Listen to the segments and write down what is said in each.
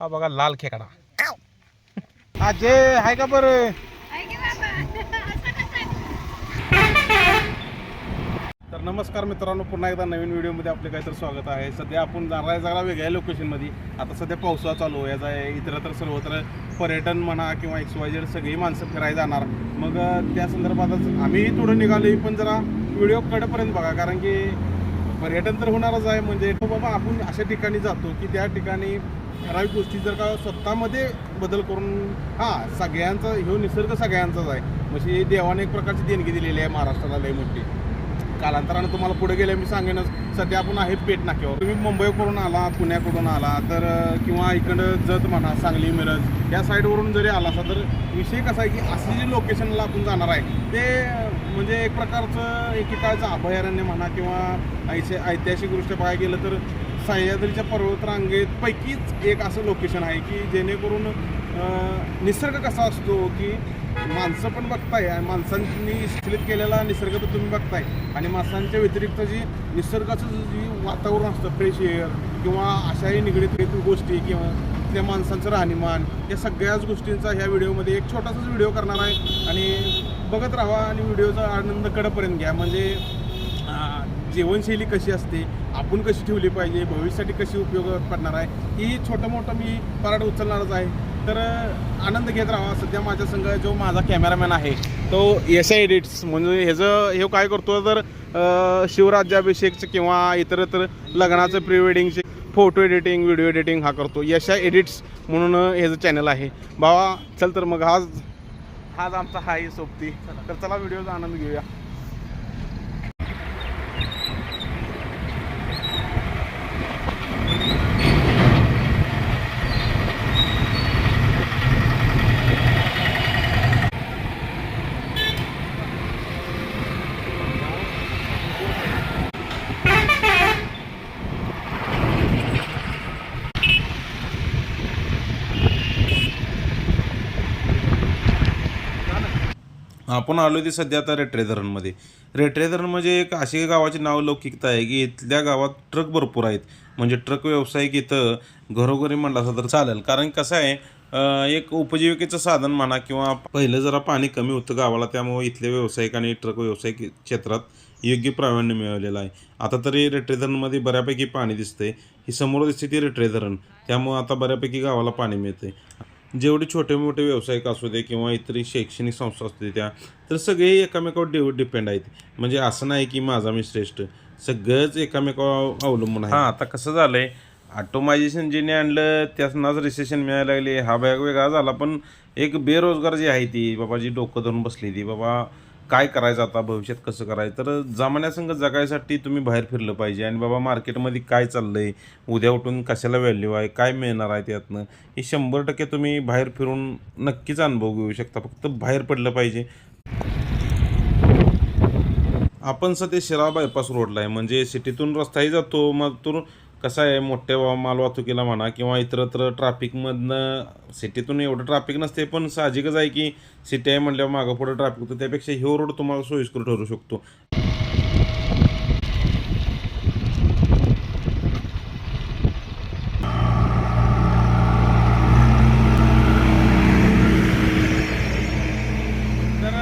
हा बघा लाल खेकडा. आजे आहे का बरं? तर नमस्कार मित्रांनो पुन्हा एकदा नवीन व्हिडिओमध्ये आपले काहीतरी स्वागत आहे. सध्या आपण जाणार आहे जरा वेगळ्या लोकेशनमध्ये आता सध्या पावसाळा चालू आहे याचा इतरत्र सर्वत्र पर्यटन म्हणा किंवा एक्स वाय झेड सगळी माणसं फिरायला जाणार. मग त्या संदर्भातच आम्हीही थोडं निघालो पण जरा व्हिडिओ कडेपर्यंत बघा कारण की पर्यटन तर होणारच आहे. म्हणजे तो बाबा आपण अशा ठिकाणी जातो की त्या ठिकाणी ठराविक गोष्टी जर का स्वतःमध्ये बदल करून हां सगळ्यांचा ह्यो निसर्ग सगळ्यांचाच आहे. म्हणजे देवाने एक प्रकारची देणगी दिलेली आहे महाराष्ट्राला लय मोठी. कालांतरानं तुम्हाला पुढे गेले मी सांगेनच सध्या आपण आहे पेट नाक्यावर. तुम्ही मुंबईकडून आला पुण्याकडून आला तर किंवा इकडं जत म्हणा सांगली मिरज या साईडवरून जरी आला असा तर विषय कसा आहे की असे जे लोकेशनला आपण जाणार आहे ते म्हणजे एक प्रकारचं एकेकाळचं अभयारण्य म्हणा किंवा ऐसे ऐतिहासिकदृष्ट्या बघायला गेलं तर सह्याद्रीच्या पर्वतरांगेत पैकीच एक असं लोकेशन आहे की जेणेकरून निसर्ग कसा असतो की माणसं पण बघताय आणि माणसांनी स्थलित केलेला निसर्ग तर तुम्ही बघताय. आणि माणसांच्या व्यतिरिक्त जी निसर्गाचं जी वातावरण असतं फ्रेश एअर किंवा अशाही निगडीत गोष्टी किंवा त्या माणसांचं राहणीमान या सगळ्याच गोष्टींचा ह्या व्हिडिओमध्ये एक छोटासाच व्हिडिओ करणार आहे. आणि बघत राहा आणि व्हिडिओचा आनंद कडपर्यंत घ्या. म्हणजे जीवनशैली कशी असते आपण कशी ठेवली पाहिजे भविष्यासाठी कशी उपयोग पडणार आहे ही छोटं मोठं मी पराड उचलणारच आहे. तर आनंद घेत राहा सध्या माझ्या संघ जो माझा कॅमेरामॅन आहे तो एस आय एडिट्स म्हणजे ह्याचं हे काय करतो तर शिवराज्याभिषेकचं किंवा इतरत्र लग्नाचं प्री वेडिंगचे फोटो एडिटिंग व्हिडिओ एडिटिंग हा करतो. यशा एडिट्स म्हणून ह्याचं चॅनल आहे. बाबा चल तर मग आज हाच आमचा हा आहे सोबती. तर चला व्हिडिओचा आनंद घेऊया. आपण आलो ते सध्या आता रेट्रे धरणमध्ये रेट्रे धरण म्हणजे एक अशी गावाची नाव लौकिकता आहे की इथल्या गावात ट्रक भरपूर आहेत. म्हणजे ट्रक व्यावसायिक इथं घरोघरी म्हणला असं तर चालेल. कारण कसं आहे एक उपजीविकेचं साधन म्हणा किंवा पहिलं जरा पाणी कमी होतं गावाला त्यामुळे इथल्या व्यावसायिक आणि ट्रक व्यावसायिक क्षेत्रात योग्य प्रावीण्य मिळवलेलं आहे. आता तरी रेट्रे धरणमध्ये बऱ्यापैकी पाणी दिसतंय. ही समोर दिसते ती रेट्रे धरण त्यामुळे आता बऱ्यापैकी गावाला पाणी मिळते जेवढे छोटे मोठे व्यावसायिक असू दे किंवा इतर शैक्षणिक संस्था असू दे त्या तर सगळे एकमेकावर डि डिपेंड आहेत. म्हणजे असं नाही की माझा मी श्रेष्ठ. सगळंच एकमेकावर अवलंबून आहे हां आता कसं झालंय ऑटोमायझेशन ज्याने आणलं त्यांनाच रिसेशन मिळायला लागले. हा बॅग वेगळा झाला पण एक बेरोजगार जी आहे ती बाबा जी डोकं धरून बसली ती बाबा काय करायचं आता भविष्यात कसं करायचं? तर जमान्यासंग जगायसाठी तुम्ही बाहेर फिरलं पाहिजे. आणि बाबा मार्केटमध्ये काय चाललंय? उद्या उठून कशाला व्हॅल्यू आहे? काय मिळणार आहे त्यातनं? हे शंभर टक्के तुम्ही बाहेर फिरून नक्कीच अनुभव घेऊ शकता. फक्त बाहेर पडलं पाहिजे. आपण सध्या शिरा बायपास रोडला आहे. म्हणजे सिटीतून रस्ताही जातो मग तो कसं आहे मोठ्या माल वाहतुकीला म्हणा किंवा इतरत्र ट्रॅफिकमधनं सिटीतून एवढं ट्रॅफिक नसते पण साहजिकच आहे की सिटी आहे म्हटल्यावर मागं पुढं ट्रॅफिक होतं. त्यापेक्षा ह्यो रोड तुम्हाला सोयीस्कर ठरू शकतो. तर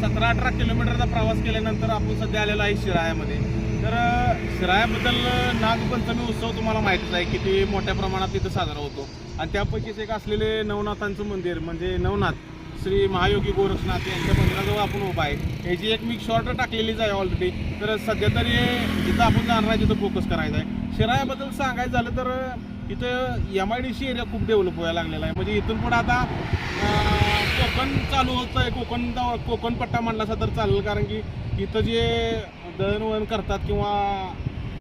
सतरा अठरा किलोमीटरचा प्रवास केल्यानंतर आपण सध्या आलेलो आहे शिराळ्यामध्ये. तर शिरायाबद्दल नागपंचमी उत्सव तुम्हाला माहितीच आहे किती मोठ्या प्रमाणात तिथं साजरा होतो. आणि त्यापैकीच एक असलेले नवनाथांचं मंदिर म्हणजे नवनाथ श्री महायोगी गोरक्षनाथ यांच्या मंदिराजवळ आपण उभा आहे. याची एक मी शॉर्ट टाकलेलीच आहे ऑलरेडी तर सध्या तरी जिथं आपण जाणार आहे तिथं फोकस करायचा आहे. शिरायाबद्दल सांगायचं झालं तर इथं M I D C area खूप डेव्हलप व्हायला लागलेला आहे. म्हणजे इथून पुढे आता कोकण चालू होतं आहे कोकण कोकण पट्टा म्हणला तर चालेल. कारण की इथं जे दळणवळण करतात किंवा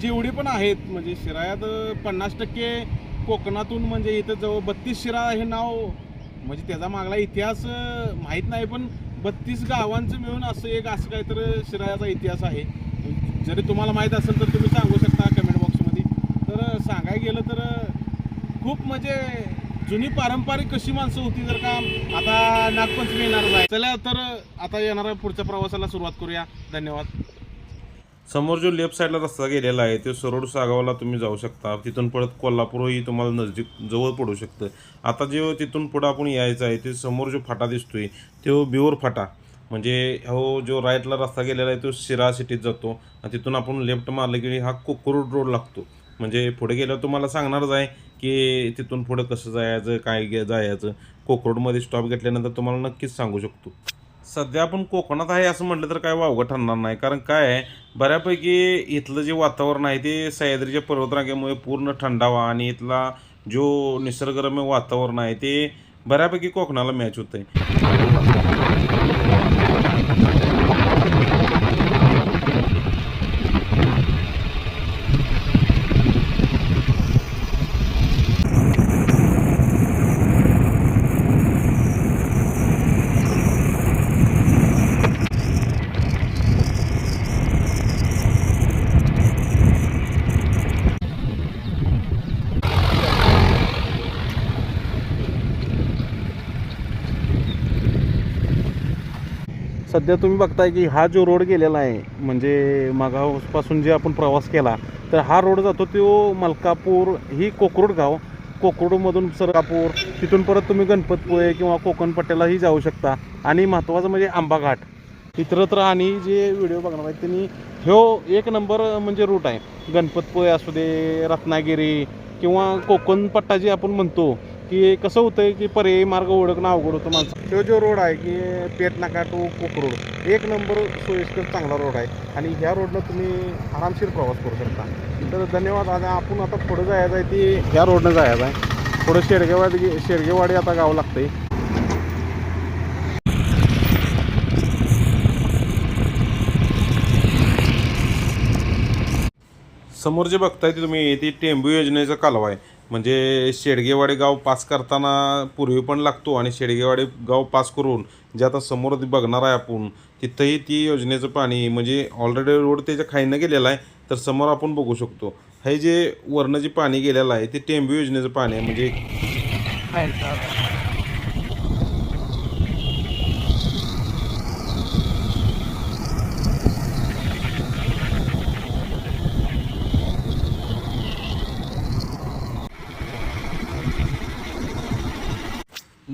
जेवढी पण आहेत म्हणजे शिरायात पन्नास टक्के कोकणातून म्हणजे इथं जवळ बत्तीस शिरा हे नाव म्हणजे त्याचा मागला इतिहास माहीत नाही पण बत्तीस गावांचं मिळून असं एक असं काहीतरी शिरायाचा इतिहास आहे. जरी तुम्हाला माहीत असेल तर तुम्ही सांगू शकता कमेंट बॉक्समध्ये तर सांगायला गेलं तर खूप म्हणजे जुनी पारंपरिक कशी माणसं होती जर का आता नागपंचमी येणार चला तर आता येणाऱ्या पुढच्या प्रवासाला सुरुवात करूया. धन्यवाद. समोर जो लेफ्ट साईडला रस्ता गेलेला आहे तो सरोड सागावला तुम्ही जाऊ शकता. तिथून परत कोल्हापूरही तुम्हाला नजदीक जवळ पडू शकतं. आता जे तिथून पुढं आपण यायचं आहे ते समोर जो फाटा दिसतोय तो बिवर फाटा. म्हणजे हो जो राईटला रस्ता गेलेला आहे तो शिरा सिटीत जातो. आणि तिथून आपण लेफ्ट मारलं की हा कोकरूड रोड लागतो. म्हणजे पुढे गेल्यावर तुम्हाला सांगणारच आहे की तिथून पुढं कसं जायचं काय जायचं. कोकरोडमध्ये स्टॉप घेतल्यानंतर तुम्हाला नक्कीच सांगू शकतो. सध्या आपण कोकणात आहे असं म्हटलं तर काय वावगं ठरणार नाही. कारण काय आहे बऱ्यापैकी इथलं जे वातावरण आहे ते सह्याद्रीच्या पर्वतरांगेमुळे पूर्ण थंडावा आणि इथला जो निसर्गरम्य वातावरण आहे ते बऱ्यापैकी कोकणाला मॅच होतं आहे सध्या तुम्ही बघताय की हा जो रोड गेलेला आहे म्हणजे मागापासून जे आपण प्रवास केला तर हा रोड जातो तो मलकापूर ही कोकरूड गाव. कोकरूडमधून सरकापूर तिथून परत तुम्ही गणपतपुळे किंवा कोकणपट्ट्यालाही जाऊ शकता. आणि महत्त्वाचं म्हणजे आंबाघाट इतरत्र आणि जे व्हिडिओ बघणार आहेत त्यांनी ह्यो एक नंबर म्हणजे रूट आहे. गणपतपुळे असू दे रत्नागिरी किंवा कोकणपट्टा जे आपण म्हणतो की कसं होतंय की पर्यायी मार्ग ओळखणं अवघड होतं माणसं. तो जो रोड आहे की पेट नाका टू कोकरोड एक नंबर सोयीस्कर चांगला रोड आहे. आणि ह्या रोडनं तुम्ही आरामशीर प्रवास करू शकता. तर धन्यवाद. आता आपण आता पुढं जायचं आहे ती ह्या रोडनं जायचं आहे. पुढं शेडगेवाडी शेडगेवाडी आता गाव लागते समोर जे बघताय ते तुम्ही ती टेंबू योजनेचा कालवा आहे. म्हणजे शेडगेवाडी गाव पास करताना पूर्वी पण लागतो आणि शेडगेवाडी गाव पास करून जे आता समोर बघणार आहे आपण तिथंही ती योजनेचं पाणी म्हणजे ऑलरेडी रोड त्याच्या खाईनं गेलेला आहे तर समोर आपण बघू शकतो. हे जे वरनं जे पाणी गेलेलं आहे ते टेंबू योजनेचं पाणी आहे म्हणजे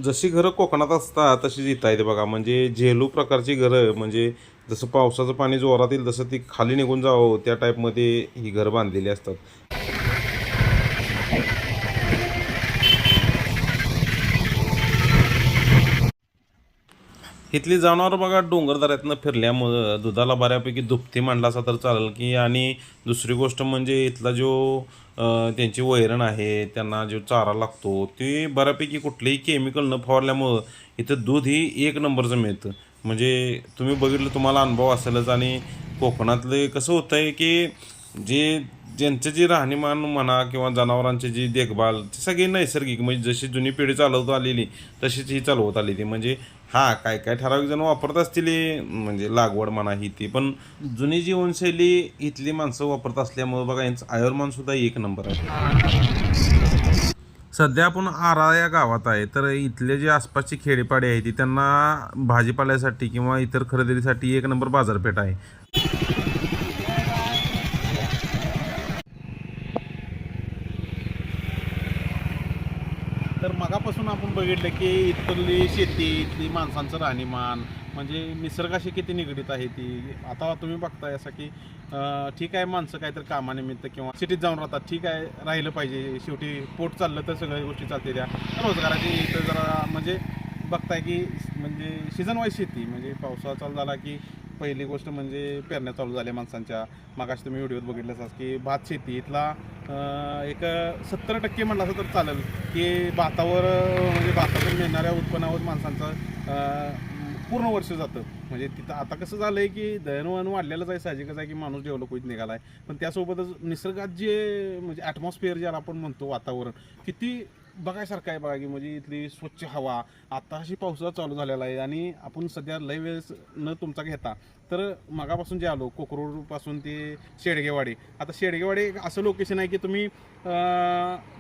जशी घरं कोकणात असतात तशीच इथं आहेत बघा. म्हणजे झेलू प्रकारची घरं म्हणजे जसं पावसाचं पाणी जोरात येईल तसं ती खाली निघून जावं. त्या टाईपमध्ये ही घरं बांधलेली असतात. इथली जनावर बघा डोंगरदऱ्यातनं फिरल्यामुळं दुधाला बऱ्यापैकी दुभती मांडला असा तर चालेल की आणि दुसरी गोष्ट म्हणजे इथला जो त्यांची वैरण आहे त्यांना जो चारा लागतो ते बऱ्यापैकी कुठलेही केमिकल न फवारल्यामुळं इथं दूध ही एक नंबरचं मिळतं. म्हणजे तुम्ही बघितलं तुम्हाला अनुभव असेलच. आणि कोकणातले कसं होतं आहे की जे ज्यांचं जे राहणीमान म्हणा किंवा जनावरांची जी देखभाल ती सगळी नैसर्गिक म्हणजे जशी जुनी पिढी चालवत आलेली तशीच ही चालवत आलेली. म्हणजे हा काय काय ठराविक जण वापरत असतील म्हणजे लागवड म्हणा ही ती. पण जुनी जीवनशैली इथली माणसं वापरत असल्यामुळे बघा यांचं आयुर्मानसुद्धा एक नंबर आहे. सध्या आपण आरा या गावात आहे तर इथले जे आसपासची खेडेपाडे आहे ती त्यांना भाजीपाल्यासाठी किंवा इतर खरेदीसाठी एक नंबर बाजारपेठ आहे. आपण बघितलं की इथली शेती इथली माणसांचं राहणीमान म्हणजे निसर्गाशी किती निगडीत आहे ती. आता तुम्ही बघताय असं की ठीक आहे माणसं काहीतरी कामानिमित्त किंवा सिटीत जाऊन राहतात ठीक आहे राहिलं पाहिजे. शेवटी पोट चाललं तर सगळ्या गोष्टी चालते त्या रोजगाराची इथं जरा म्हणजे बघताय की म्हणजे सीझन वाईज शेती म्हणजे पावसाळा चालू झाला की पहिली गोष्ट म्हणजे पेरण्या चालू झाल्या माणसांच्या. मागाशी तुम्ही व्हिडिओत बघितलं असाल की भात शेती इथला एक सत्तर टक्के म्हणलं असं तर चालेल की भातावर म्हणजे भातातून मिळणाऱ्या उत्पन्नावर माणसांचं पूर्ण वर्ष जातं. म्हणजे तिथं आता कसं झालं आहे की दळणवळण वाढलेलंच आहे साहजिकच आहे की माणूस डेव्हलप होत निघाला आहे पण त्यासोबतच निसर्गात जे म्हणजे ॲटमॉस्फिअर ज्याला आपण म्हणतो वातावरण किती बघायसारखं आहे बघा की म्हणजे इथली स्वच्छ हवा आता अशी पावसाळा चालू झालेला आहे आणि आपण सध्या लय वेळेस न तुमचा घेता तर मगापासून जे आलो कोकरूडपासून ते शेडगेवाडी. आता शेडगेवाडी एक असं लोकेशन आहे की तुम्ही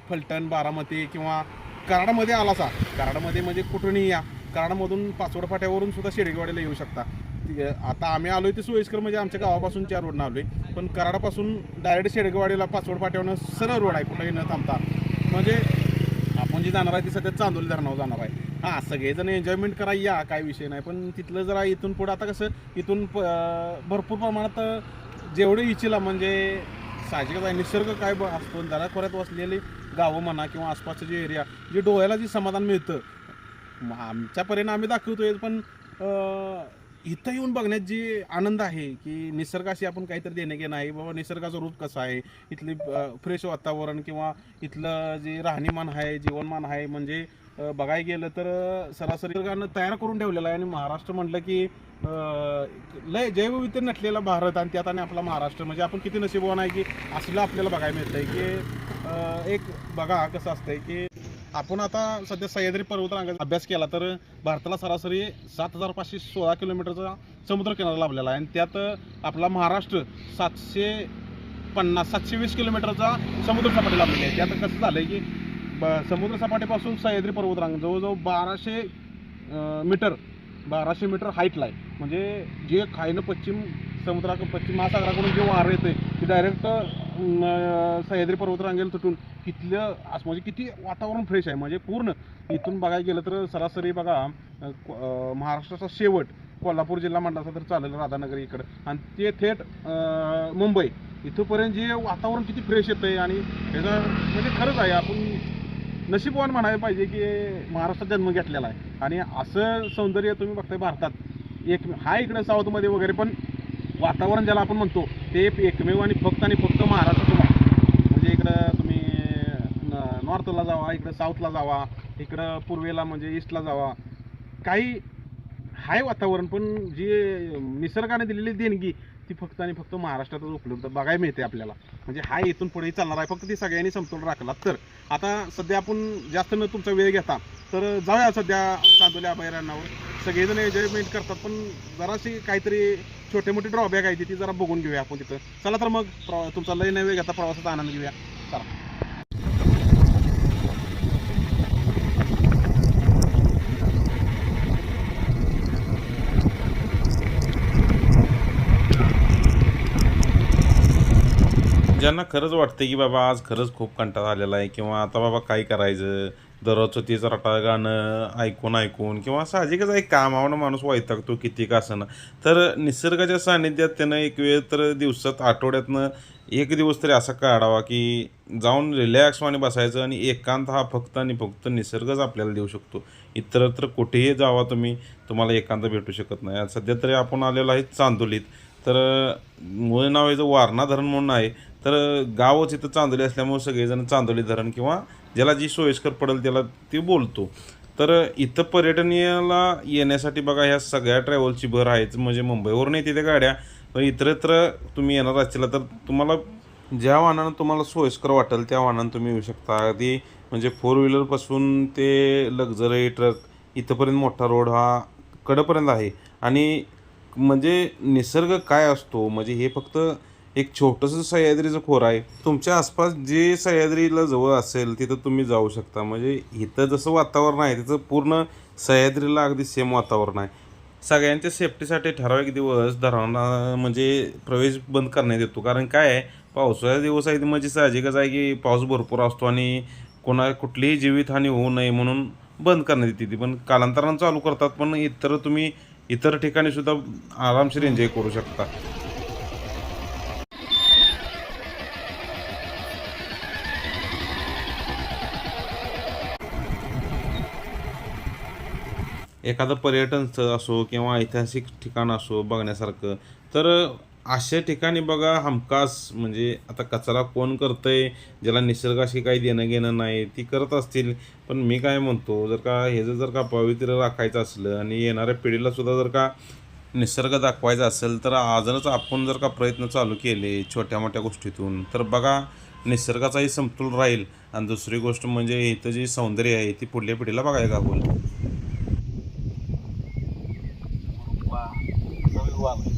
फलटण बारामती किंवा कराडामध्ये आलासा. कराडमध्ये म्हणजे कुठूनही या. कराडमधून पाचवड फाट्यावरून सुद्धा शेडगेवाडीला येऊ शकता. आता आम्ही आलोय ते सोयीस्कर म्हणजे आमच्या गावापासून चार रोडनं आलोय. पण कराडापासून डायरेक्ट शेडगेवाडीला पाचवड फाट्यावरनं सरळ रोड आहे कुठेही न थांबता. म्हणजे आपण जी जाणार आहे ती सध्या चांदोली धरणावर जाणार आहे. हां सगळेजण एन्जॉयमेंट करा या काय विषय नाही. पण तिथलं जरा इथून पुढं आता कसं इथून प- भरपूर प्रमाणात जेवढे इच्छिला म्हणजे साहजिकच आहे. निसर्ग काय ब- असतो दराखोऱ्यात वसलेली गावं म्हणा किंवा आसपासचे जे एरिया जे डोळ्याला जे समाधान मिळतं. म- आमच्या परीने आम्ही दाखवतोय पण इथं येऊन बघण्यात जी आनंद आहे की निसर्गाशी आपण काहीतरी देणं घेणं आहे बाबा निसर्गाचं रूप कसं आहे इथली फ्रेश वातावरण किंवा इथलं जे राहणीमान आहे जीवनमान आहे म्हणजे बघायला गेलं तर सरासरी निसर्गानं तयार करून ठेवलेलं आहे आणि महाराष्ट्र म्हटलं की लय जैवविविधते नटलेला भारत आणि त्यात आणि आपला महाराष्ट्र. म्हणजे आपण किती नशीबवान आहे की असलं आपल्याला बघायला मिळतंय की एक बघा कसं असतंय की आपण आता सध्या सह्याद्री पर्वतरांगाचा अभ्यास केला तर भारताला सरासरी सात हजार पाचशे सोळा किलोमीटरचा समुद्र किनारा लाभलेला आहे. आणि त्यात आपला महाराष्ट्र सातशे पन्नास सातशे वीस किलोमीटरचा समुद्र सपाटी लाभलेली आहे त्यात कसं झालंय की ब- समुद्रसपाटीपासून सह्याद्री पर्वतरांग जवळजवळ बाराशे मीटर बाराशे मीटर हाईटला आहे. म्हणजे जे खायनं पश्चिम समुद्रा पश्चिम महासागराकडून जे वारं येते ते डायरेक्ट सह्याद्री पर्वतरांगेला तुटून तिथलं असं म्हणजे किती वातावरण फ्रेश आहे. म्हणजे पूर्ण इथून बघायला गेलं तर सरासरी बघा महाराष्ट्राचा शेवट कोल्हापूर जिल्हा म्हणला तर चालेल राधानगरी इकडं. आणि ते थेट मुंबई. इथंपर्यंत जे वातावरण किती फ्रेश येतं आहे आणि त्याचं म्हणजे खरंच आहे आपण नशीबवान म्हणायला पाहिजे की महाराष्ट्रात जन्म घेतलेला आहे. आणि असं सौंदर्य तुम्ही बघताय भारतात. एक हा इकडं साऊथमध्ये वगैरे पण वातावरण ज्याला आपण म्हणतो ते एकमेव आणि फक्त आणि फक्त महाराष्ट्रातून आहे म्हणजे इकडं तुम्ही न- नॉर्थला जावा इकडं साऊथला जावा इकडं पूर्वेला म्हणजे ईस्टला जावा. काही हाय वातावरण पण जी निसर्गाने दिलेली देणगी ती फक्त आणि फक्त महाराष्ट्रातच उपलब्ध बघायला मिळते आपल्याला. म्हणजे हा इथून पुढे चालणार आहे फक्त ती सगळ्यांनी समतोल राखला. तर आता सध्या आपण जास्त न तुमचा वेळ घेता तर जाऊया सध्या चांदोल्या अभयारण्यावर. सगळेजण एन्जॉयमेंट करतात पण जराशी काहीतरी छोटे मोठे ड्रॉबॅक आहे ती जरा बघून घेऊया आपण तिथं. चला तर मग प्रवा- तुमचा लय नाही घेता प्रवासाचा आनंद घेऊया. चला. ज्यांना खरंच वाटतं की बाबा आज खरंच खूप कंटाळा आलेला आहे किंवा आता बाबा काय करायचं? दररोजचं तेच रटा गाणं ऐकून ऐकून किंवा साहजिकच एक कामावनं माणूस वैतागतो किती का असं तर निसर्गाच्या सानिध्यात त्यानं एक वेळ तर दिवसात आठवड्यातनं एक दिवस तरी असा काढावा की जाऊन रिलॅक्सवाने बसायचं आणि एकांत हा फक्त आणि फक्त निसर्गच आपल्याला देऊ शकतो. इतरत्र कुठेही जावा तुम्ही तुम्हाला एकांत भेटू शकत नाही. सध्या तरी आपण आलेलो आहे चांदोलीत. तर मूळ नाव याचं वारणा धरण म्हणून आहे. तर गावच इथं चांदोली असल्यामुळे सगळेजण चांदोली धरण किंवा ज्याला जी सोयीस्कर पडेल त्याला ते बोलतो. तर इथं पर्यटनीयला येण्यासाठी बघा ह्या सगळ्या ट्रॅव्हलची भर आहेच. म्हणजे मुंबईवरून येते त्या गाड्या पण इतरत्र तुम्ही येणार असतील तर तुम्हाला ज्या वाहनानं तुम्हाला सोयीस्कर वाटेल त्या वाहनानं तुम्ही येऊ शकता. अगदी म्हणजे फोर व्हीलरपासून ते लक्झरी ट्रक इथंपर्यंत मोठा रोड हा कडपर्यंत आहे. आणि म्हणजे निसर्ग काय असतो? म्हणजे हे फक्त एक छोटंसं सह्याद्रीचं खोर आहे. तुमच्या आसपास जे सह्याद्रीला जवळ असेल तिथं तुम्ही जाऊ शकता. म्हणजे इथं जसं वातावरण आहे तिथं पूर्ण सह्याद्रीला अगदी सेम वातावरण आहे. सगळ्यांच्या सेफ्टीसाठी ठराविक दिवस धरणा म्हणजे प्रवेश बंद करण्यात येतो. कारण काय आहे पावसाळ्याचा दिवस आहे म्हणजे साहजिकच आहे की पाऊस भरपूर असतो आणि कोणा कुठलीही जीवितहानी होऊ नये म्हणून बंद करण्यात येते. ती पण कालांतरानं चालू करतात पण इतर तुम्ही इतर ठिकाणी सुद्धा आरामशीर एन्जॉय करू शकता. एखादं पर्यटन स्थळ असो किंवा ऐतिहासिक ठिकाण असो बघण्यासारखं तर अशा ठिकाणी बघा हमखास म्हणजे आता कचरा कोण करतंय ज्याला निसर्गाशी काही देणं घेणं नाही ती करत असतील. पण मी काय म्हणतो जर का हे जर का पवित्र राखायचं असलं आणि येणाऱ्या पिढीला सुद्धा जर का निसर्ग दाखवायचा असेल तर आजच आपण जर का प्रयत्न चालू केले छोट्या मोठ्या गोष्टीतून तर बघा निसर्गाचाही समतोल राहील. आणि दुसरी गोष्ट म्हणजे इथं जे सौंदर्य आहे ती पुढल्या पिढीला बघायला वावर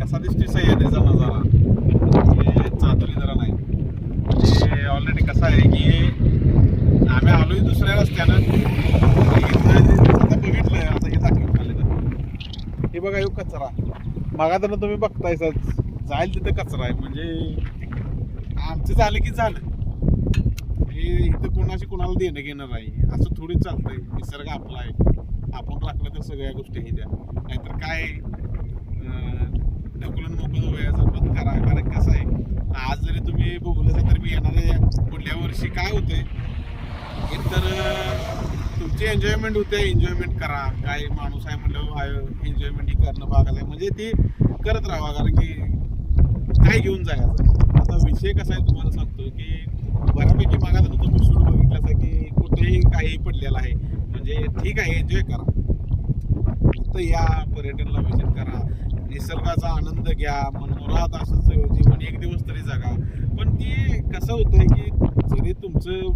कसा दिसतोय सह्याद्रीचा नजारा चादरी जरा नाही ऑलरेडी कसं आहे की आम्ही दुसऱ्या आता बघितलं हे हे बघा येऊ तुम्ही बघतायच जाईल तिथं कचरा आहे. म्हणजे आमचं झालं की झालं. हे इथं कोणाशी कोणाला देणं घेणं नाही. असं थोडीच चालतंय. निसर्ग आपला आहे. आपण राखलं तर सगळ्या गोष्टी हे द्या. नाहीतर काय? ढकलून मोकळं व्हायचं पण करा. कारण कसं आहे आज जरी तुम्ही बघलं तर मी येणाऱ्या पुढल्या वर्षी काय होते एकतर तुमची एन्जॉयमेंट होते. एन्जॉयमेंट करा. काय माणूस आहे म्हणलं एन्जॉयमेंट ही करणं भागाचं आहे. म्हणजे ती करत राहा कारण की काय घेऊन जायचं? आता विषय कसा आहे तुम्हाला सांगतो की बऱ्यापैकी मागा तर तुम्ही शूट बघितलं की कुठेही काही पडलेलं आहे. म्हणजे ठीक आहे एन्जॉय करा. फक्त या पर्यटनला विजिट करा. निसर्गाचा आनंद घ्या मनमुराद असंच जीवन एक दिवस तरी जगा. पण ती कसं होतंय की जरी तुमचं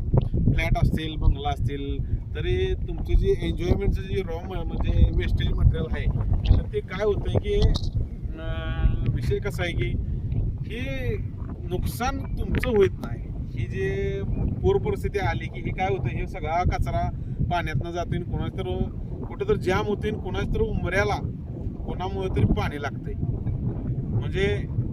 फ्लॅट असतील बंगला असतील तरी तुमची जी एन्जॉयमेंटचं जे रॉ म्हणजे वेस्टेज मटेरियल आहे तर ते काय होतंय की विषय कसा आहे की हे नुकसान तुमचं होत नाही. ही जे पूर परिस्थिती आली की हे काय होतं? हे सगळा कचरा पाण्यातनं जातो कोणाच तर कुठं तर जाम होते कोणाच तर उंबऱ्याला कोणामुळे तरी पाणी लागतंय. म्हणजे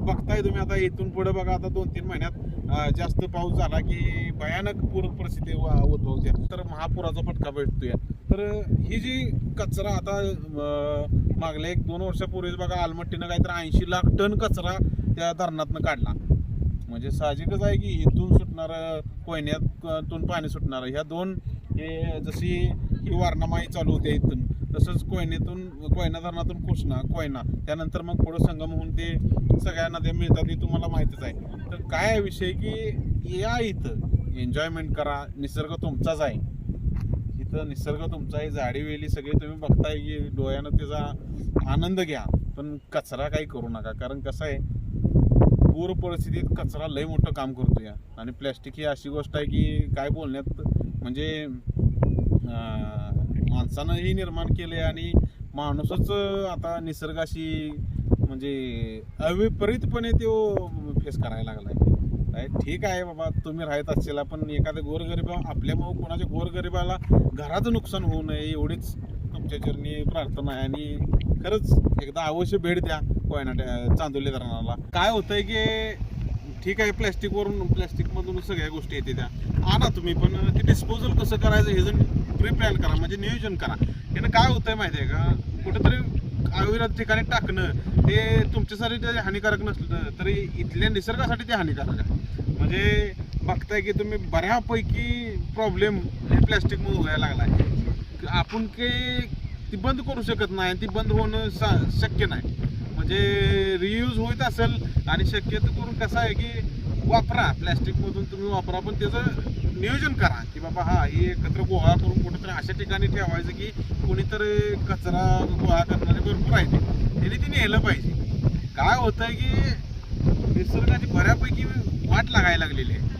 बघताय तुम्ही आता इथून पुढे बघा आता दोन तीन महिन्यात जास्त पाऊस झाला की भयानक पूर परिस्थिती वा- उद्भवते. तर महापुराचा फटका भेटतोय तर ही जी कचरा आता मागल्या एक दोन वर्षापूर्वीच बघा आलमट्टीनं काहीतरी ऐंशी लाख टन कचरा त्या धरणातनं काढला. म्हणजे साहजिकच आहे की इथून सुटणारं कोयन्यातून पाणी सुटणारं? ह्या दोन हे जशी ही वारणामाई चालू होते इथून तसंच कोयनेतून कोयना धरणातून कृष्णा कोयना त्यानंतर मग पुढं संगम होऊन ते सगळ्या नद्या मिळतात हे तुम्हाला माहितीच आहे. तर काय आहे विषय की या इथं एन्जॉयमेंट करा निसर्ग तुमचाच आहे. इथं निसर्ग तुमचा आहे झाडी वेली सगळे तुम्ही बघताय की डोळ्यानं त्याचा आनंद घ्या पण कचरा काही करू नका कारण कसं आहे पूर परिस्थितीत कचरा लय मोठं काम करतो या. आणि प्लॅस्टिक ही अशी गोष्ट आहे की काय बोलण्यात म्हणजे माणसानंही माणसानं ही निर्माण केले आणि माणूसच आता निसर्गाशी म्हणजे अविपरीतपणे तो फेस करायला लागला आहे ठीक आहे बाबा तुम्ही राहत असेल पण एखाद्या गोरगरिबा आपल्यामुळे कोणाच्या गोरगरिबाला घराचं नुकसान होऊ नये एवढीच तुमच्या चरणी प्रार्थना आहे आणि खरंच एकदा अवश्य भेट द्या कोयना चांदोली धरणाला. काय होतंय की ठीक आहे प्लॅस्टिकवरून प्लॅस्टिकमधून सगळ्या गोष्टी येते त्या. आणा तुम्ही पण ते डिस्पोजल कसं करायचं हे जर प्री प्लॅन करा म्हणजे नियोजन करा. यानं काय होतंय माहिती आहे का? कुठेतरी अविरत ठिकाणी टाकणं ते तुमच्यासाठी ते हानिकारक नसलं तरी इथल्या निसर्गासाठी ते हानिकारक आहे. म्हणजे बघताय की तुम्ही बऱ्यापैकी प्रॉब्लेम हे प्लॅस्टिकमुळे व्हायला आहे आपण काही ती बंद करू शकत नाही ती बंद होणं सा शक्य नाही. म्हणजे रियूज होत असेल आणि शक्यतो करून कसं आहे की वापरा. प्लॅस्टिकमधून तुम्ही वापरा पण त्याचं नियोजन करा की बाबा हा हे एकत्र गोळा करून कुठेतरी अशा ठिकाणी ठेवायचं की कोणीतरी कचरा गोळा करणारे भरपूर आहेत. त्याने ती नेलं पाहिजे. काय होतं की निसर्गाची बऱ्यापैकी वाट लागायला लागलेली आहे.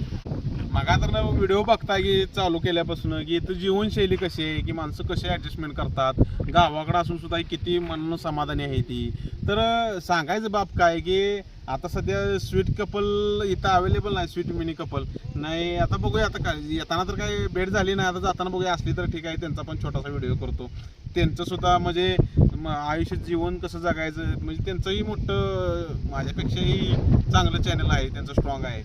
मग तर व्हिडिओ बघता की चालू केल्यापासून की इथं जीवनशैली कशी आहे की माणसं कसे ॲडजस्टमेंट करतात गावाकडं असून सुद्धा किती मन समाधानी आहे ती. तर सांगायचं बाप काय की आता सध्या स्वीट कपल इथं अवेलेबल नाही स्वीट मिनी कपल नाही आता बघूया आता काय येताना तर काही भेट झाली नाही आता जाताना बघूया असली तर ठीक आहे त्यांचा पण छोटासा व्हिडिओ करतो. त्यांचंसुद्धा म्हणजे आयुष्य आयुष्यात जीवन कसं जगायचं म्हणजे त्यांचंही मोठं माझ्यापेक्षाही चांगलं चॅनल आहे त्यांचं स्ट्रॉंग आहे.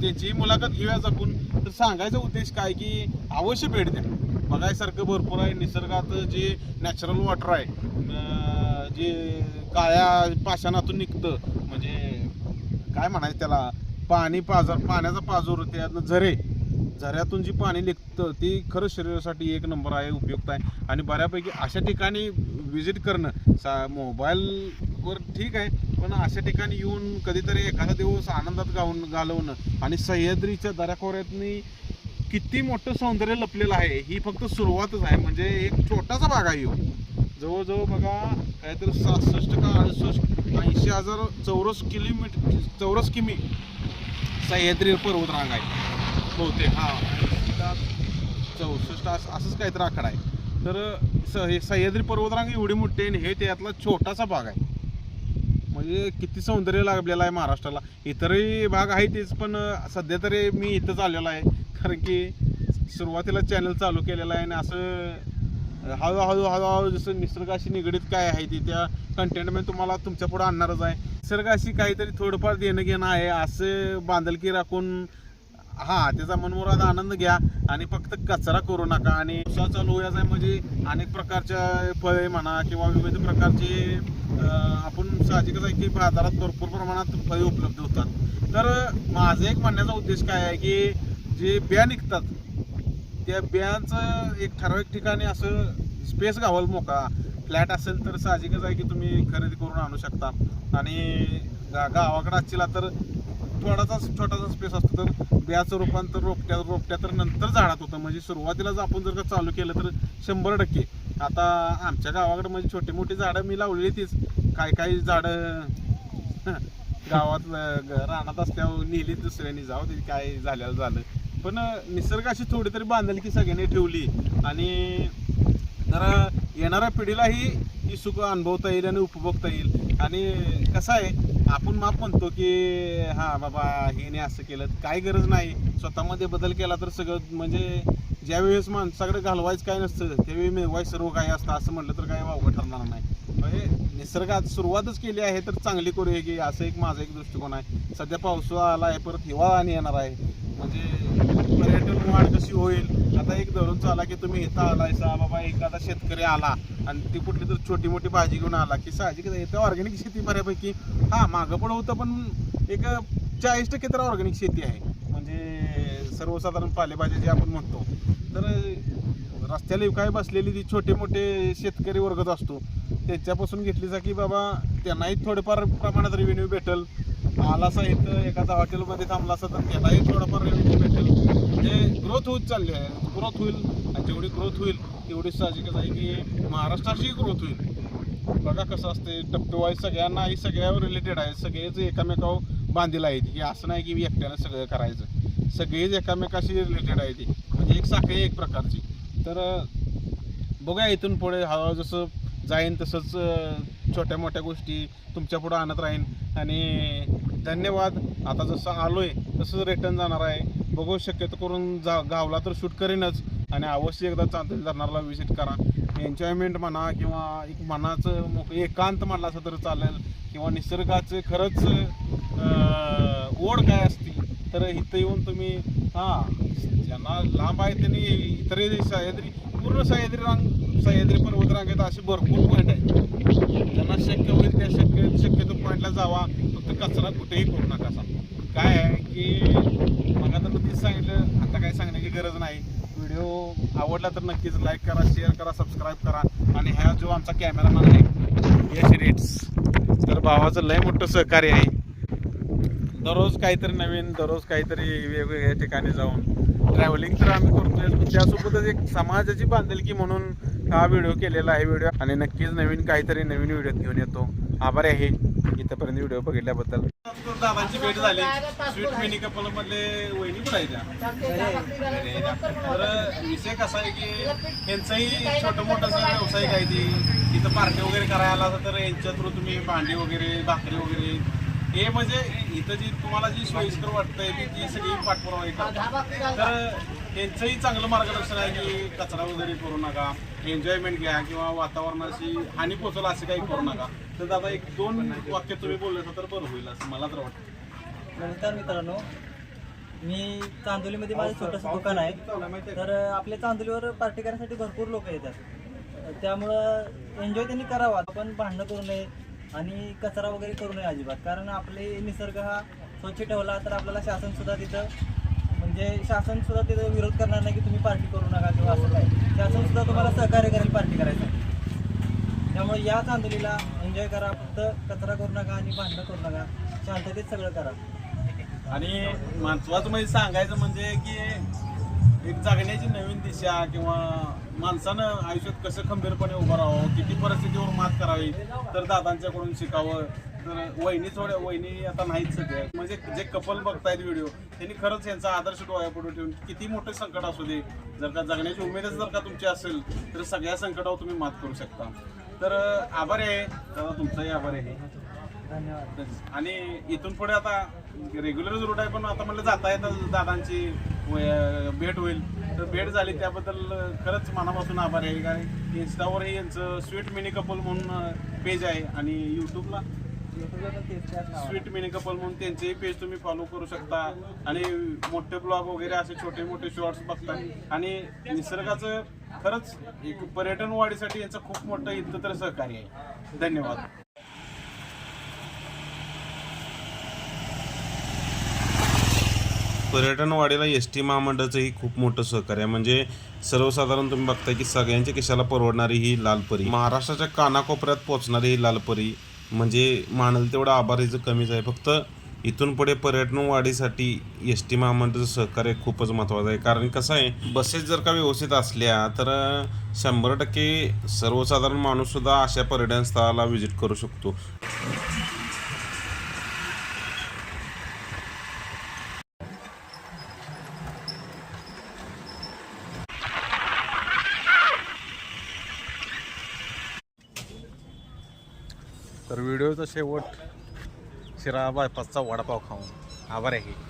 त्यांचीही त्यांची मुलाखत घेऊयाच आपण तर सांगायचा उद्देश काय की अवश्य भेट द्या. बघायसारखं भरपूर आहे. निसर्गात जे नॅचरल वॉटर आहे जे काळ्या पाषाणातून निघतं म्हणजे काय म्हणायचं त्याला? पाणी पाजर पाण्याचा पाजूर त्यातनं झरे. झऱ्यातून जी पाणी निघतं ती खरं शरीरासाठी एक नंबर आहे उपयुक्त आहे. आणि बऱ्यापैकी अशा ठिकाणी व्हिजिट करणं सा मोबाईलवर ठीक आहे. पण अशा ठिकाणी येऊन कधीतरी एखादा दिवस आनंदात गाऊन घालवणं आणि सह्याद्रीच्या दऱ्याखोऱ्यातनी किती मोठं सौंदर्य लपलेलं आहे ही फक्त सुरुवातच आहे. म्हणजे एक छोटासा भाग आहे ह्यो. जवळजवळ बघा काहीतरी सहासष्ट का अडुसष्ट ऐंशी हजार चौरस किलोमीटर चौरस किमी सह्याद्री पर्वतरांग आहे. बहुतेक हां. चौसष्ट असं असंच काहीतरी आकडा आहे. तर स सह्याद्री पर्वतरांग एवढी मोठी आहे आणि हे त्यातला छोटासा भाग आहे. म्हणजे किती सौंदर्य लाभलेलं आहे महाराष्ट्राला. इतरही भाग आहे तेच पण सध्या तरी मी इथंच आलेलो आहे. कारण की सुरुवातीला चॅनल चालू केलेलं आहे आणि असं हळूहळू हळूहळू जसं निसर्गाशी निगडीत काय आहे ते त्या कंटेंटमध्ये तुम्हाला तुमच्यापुढे आणणारच आहे. निसर्गाशी काहीतरी थोडंफार देणं घेणं आहे असं बांधलकी राखून हा त्याचा मनमुराद आनंद घ्या आणि फक्त कचरा करू नका. आणि पावसाळा चालू याचा आहे म्हणजे अनेक प्रकारच्या फळे म्हणा किंवा विविध प्रकारचे आपण साहजिकच आहे की बाजारात भरपूर प्रमाणात फळे उपलब्ध होतात. तर माझं एक म्हणण्याचा उद्देश काय आहे की जे बिया निघतात त्या बियांचं एक ठराविक ठिकाणी असं स्पेस घावल मोका. फ्लॅट असेल तर साहजिकच आहे की तुम्ही खरेदी करून आणू शकता. आणि गा गावाकडे असला तर थोडासा छोटासा स्पेस असतो तर बियाचं रूपांतर रोपट्या रोपट्या तर नंतर झाडात होतं. म्हणजे सुरुवातीलाच आपण जर का चालू केलं तर शंभर टक्के. आता आमच्या गावाकडे म्हणजे छोटी मोठी झाडं मी लावलेली तीच. काय काही झाडं गावात रानात असल्यावर नेली दुसऱ्याने. जाऊ ते काय झाल्याला झालं. पण निसर्गाशी थोडी तरी बांधली सगळ्यांनी ठेवली. आणि जरा येणाऱ्या पिढीलाही ही सुख अनुभवता येईल आणि उपभोगता येईल. आणि कसं आहे आपण माप म्हणतो की हा बाबा हिने असं केलं. काय गरज नाही. स्वतःमध्ये बदल केला तर सगळं म्हणजे ज्यावेळेस माणसाकडे घालवायचं काय नसतं त्यावेळी मिळवाय सर्व काही असतं. असं म्हटलं तर काय वावगं ठरणार नाही. म्हणजे निसर्गात सुरुवातच केली आहे तर चांगली करूया की असं एक माझा एक दृष्टिकोन आहे. सध्या पावसाळा आला आहे परत हिवाळा आणि येणार आहे. म्हणजे पर्यटन वाढ कशी होईल? आता एक धरून चाला की तुम्ही इथं आलायसा बाबा एखादा शेतकरी आला. आणि ती कुठली तर छोटी मोठी भाजी घेऊन आला की साहजिक तर ऑर्गॅनिक शेती बऱ्यापैकी हा मागं पण होतं पण एक चाळीस टक्के तर ऑर्गॅनिक शेती आहे. म्हणजे सर्वसाधारण पालेभाज्या जे आपण म्हणतो. तर रस्त्याला काय बसलेली ती छोटे मोठे शेतकरी वर्गच असतो त्याच्यापासून घेतली जा की बाबा त्यांनाही थोडेफार प्रमाणात रेव्हेन्यू भेटेल. आलासा इथं एखादा हॉटेलमध्ये थांबला असता तर त्यालाही थोडाफार रेव्हेन्यू भेटेल. म्हणजे ग्रोथ होत चालली आहे. ग्रोथ होईल आणि जेवढी ग्रोथ होईल तेवढी साहजिकच आहे की महाराष्ट्राची ग्रोथ होईल. बघा कसं असते टप्पेवाईज सगळ्यांना ही सगळ्यावर रिलेटेड आहे. सगळेच एकामेकावर बांधील आहेत. की असं नाही की एकट्यानं सगळं करायचं. सगळेच एकामेकाशी रिलेटेड आहे ती म्हणजे एक साखळी एक प्रकारची. तर बघा इथून पुढे हळूहळू जसं जाईन तसंच छोट्या मोठ्या गोष्टी तुमच्या पुढं आणत राहीन. आणि धन्यवाद. आता जसं आलो आहे तसंच रिटर्न जाणार आहे. बघू शक्यतो करून जा गावला तर शूट करेनच. आणि अवश्य एकदा चांदोली धरणाला व्हिजिट करा. एन्जॉयमेंट म्हणा किंवा एक मनाचं मोक एकांत म्हणलं असं तर चालेल. किंवा निसर्गाचं खरंच ओढ काय असती तर इथं येऊन तुम्ही हां ज्यांना लांब आहे त्यांनी इतरही सह्याद्री पूर्ण सह्याद्री रांग सह्याद्री पर्वत रांगेत असे भरपूर पॉईंट आहेत. ज्यांना शक्य होईल त्या शक्य शक्यतो पॉईंटला जावा. फक्त कचरा कुठेही करू नका. असा काय आहे की मला तर नक्कीच सांगितलं आता काय सांगण्याची गरज नाही. व्हिडिओ आवडला तर नक्कीच लाईक करा शेअर करा सबस्क्राईब करा. आणि ह्या जो आमचा कॅमेरामॅन आहे यश रेट्स तर भावाचं लय मोठं सहकार्य आहे. दररोज काहीतरी नवीन दररोज काहीतरी वेगवेगळ्या ठिकाणी जाऊन. ट्रॅव्हलिंग तर आम्ही करतोय त्यासोबतच एक समाजाची बांधिलकी म्हणून हा व्हिडिओ केलेला आहे व्हिडिओ आणि नक्कीच नवीन काहीतरी नवीन व्हिडिओ घेऊन येतो. आभारी आहे. इथपर्यंत व्हिडिओ बघितल्याबद्दल. दादांची भेट झाली. स्वीट मिनी कपल मधले वहिनी पण आहे त्या तर विषय कसा आहे की यांचाही छोटं मोठं व्यावसायिक आहे ती. इथं पार्टी वगैरे करायला तर यांच्या थ्रू तुम्ही भांडी वगैरे भाकरी वगैरे. हे म्हणजे इथं जी तुम्हाला जी सोयीस्कर वाटतंय ती सगळी पाठपुरावा येतात तर यांचंही चांगलं मार्गदर्शन आहे की कचरा वगैरे करू नका एन्जॉयमेंट घ्या किंवा वातावरणाशी हानी पोचल असं काही करू नका. तर दादा एक दोन वाक्य तुम्ही बोलले तर बरं होईल असं मला तर वाटतं. नमस्कार मित्रांनो. मी चांदोलीमध्ये माझं छोटंसं दुकान आहे. तर आपल्या चांदोलीवर पार्टी करण्यासाठी भरपूर लोक येतात. त्यामुळं एन्जॉय त्यांनी करावा. आपण भांडणं करू नये आणि कचरा वगैरे करू नये अजिबात. कारण आपले निसर्ग हा स्वच्छ ठेवला तर आपल्याला शासन सुद्धा तिथं म्हणजे शासन सुद्धा तिथं विरोध करणार नाही की तुम्ही पार्टी करू नका किंवा असं काय शासन सुद्धा तुम्हाला सहकार्य करेल पार्टी करायचं त्यामुळे या चांदोलीला एन्जॉय करा फक्त कचरा करू नका आणि भांडणं करू नका. शांततेत सगळं करा. आणि महत्वाचं म्हणजे सांगायचं म्हणजे की एक जगण्याची नवीन दिशा किंवा माणसानं आयुष्यात कसं खंबीरपणे उभं राहावं किती परिस्थितीवर मात करावी तर दादांच्याकडून शिकावं तर वहिनी थोड्या वहिनी आता नाहीत सध्या म्हणजे जे कपल बघतायत व्हिडिओ त्यांनी खरंच यांचा आदर्श डोळ्यापुढे ठेवून किती मोठे संकट असू दे. जर का जगण्याची उमेदच जर का तुमची असेल तर सगळ्या संकटावर तुम्ही मात करू शकता. तर आभार आहे. दादा तुमचाही आभार आहे. धन्यवाद. आणि इथून पुढे आता रेग्युलर रूट आहे पण आता म्हणलं जाता येतं दादांची वय- भेट होईल. तर भेट झाली त्याबद्दल खरंच मनापासून आभार आहे. कारण इन्स्टावरही यांचं स्वीट मिनी कपल म्हणून पेज आहे. आणि यूट्यूबला स्वीट मिनी कपल म्हणून त्यांचेही पेज तुम्ही फॉलो करू शकता. आणि मोठे ब्लॉग वगैरे असे छोटे मोठे शॉर्ट्स बघता. आणि निसर्गाचं खरंच एक पर्यटन वाढीसाठी यांचं खूप मोठं इथं तर सहकार्य आहे. धन्यवाद. पर्यटन वाढीला एस टी महामंडळाचंही खूप मोठं सहकार्य आहे. म्हणजे सर्वसाधारण तुम्ही बघताय की सगळ्यांच्या किशाला परवडणारी ही लालपरी महाराष्ट्राच्या कानाकोपऱ्यात पोहोचणारी ही लालपरी म्हणजे मानल तेवढं आभारीचं कमीच आहे. फक्त इथून पुढे पर्यटन वाढीसाठी एस टी महामंडळाचं सहकार्य खूपच महत्त्वाचं आहे. कारण कसं आहे बसेस जर का व्यवस्थित असल्या तर शंभर टक्के सर्वसाधारण माणूससुद्धा अशा पर्यटन स्थळाला व्हिजिट करू शकतो तर व्हिडिओचा शेवट शिरा बायपासचा वडापाव खाऊन. आभार आहे.